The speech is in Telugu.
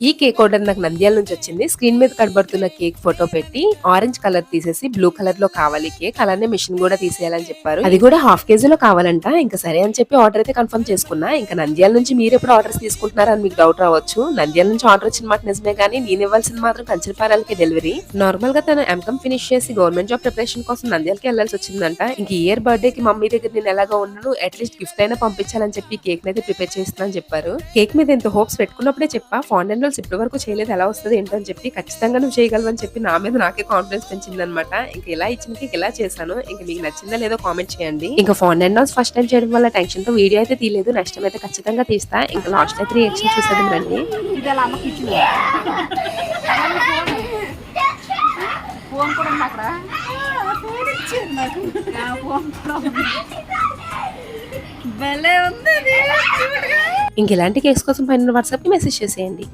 ఈ కేక్ ఆర్డర్ నాకు నంద్యాల నుంచి వచ్చింది. స్క్రీన్ మీద కనబడుతున్న కేక్ ఫోటో పెట్టి ఆరెంజ్ కలర్ తీసేసి బ్లూ కలర్లో కావాలి కేక్. అలానే మిషన్ కూడా తీసేయాలని చెప్పారు. అది కూడా హాఫ్ కేజీ లో కావాలంట. ఇంకా సరే అని చెప్పి ఆర్డర్ అయితే కన్ఫర్మ్ చేసుకున్నా. ఇంకా నంద్యాల నుంచి మీరు ఎప్పుడు ఆర్డర్స్ తీసుకుంటున్నారని మీకు డౌట్ రావచ్చు. నంద్యాల నుంచి ఆర్డర్ వచ్చిన మాట నిజమే కానీ నేను ఇవ్వాల్సింది మాత్రం కంచరపారాలకి డెలివరీ నార్మల్గా తను ఎంకమ్ ఫినిష్ చేసి గవర్నమెంట్ జాబ్ ప్రిపరేషన్ కోసం నంద్యాలకి వెళ్ళాల్సి వచ్చిందంట. ఇంక ఇయర్ బర్త్డే కి మమ్మీ దగ్గర నేను ఎలాగా ఉన్నాను అట్లీస్ట్ గిఫ్ట్ అయినా పంపించాలని చెప్పి కేక్ అయితే ప్రిపేర్ చేస్తున్నా అని చెప్పారు. కేక్ మీద ఎంత హోప్స్ పెట్టుకున్నప్పుడే చెప్పా ఫాండెన్ రోల్స్ ఇప్పటి వరకు చేయలేదు. ఎలా వస్తుంది ఏంటో అని చెప్పి ఖచ్చితంగా నువ్వు చేయగలవని అని చెప్పి నా మీద నాకే కాన్ఫిడెన్స్ పెంచింది అనమాట ఇంకా ఇలా ఇచ్చిన కేక్ ఇలా చేశాను ఇంకా మీకు నచ్చిందా లేదో కామెంట్ చేయండి. ఇంకా ఫాండెన్ రోల్స్ ఫస్ట్ టైం చేయడం వల్ల టెన్షన్తో వీడియో అయితే తీయలేదు నెక్స్ట్ టైం అయితే ఖచ్చితంగా తీస్తా. ఇంకా లాస్ట్ అయితే రియాక్షన్ చూసేది రండి. ఫోన్ కూడా అక్కడ ఫోన్ ఇచ్చింది నాకు ఫోన్ కూడా భలే ఉంది ఇంక ఇలాంటి కేక్స్ కోసం పైన వాట్సాప్కి మెసేజ్ చేసేయండి.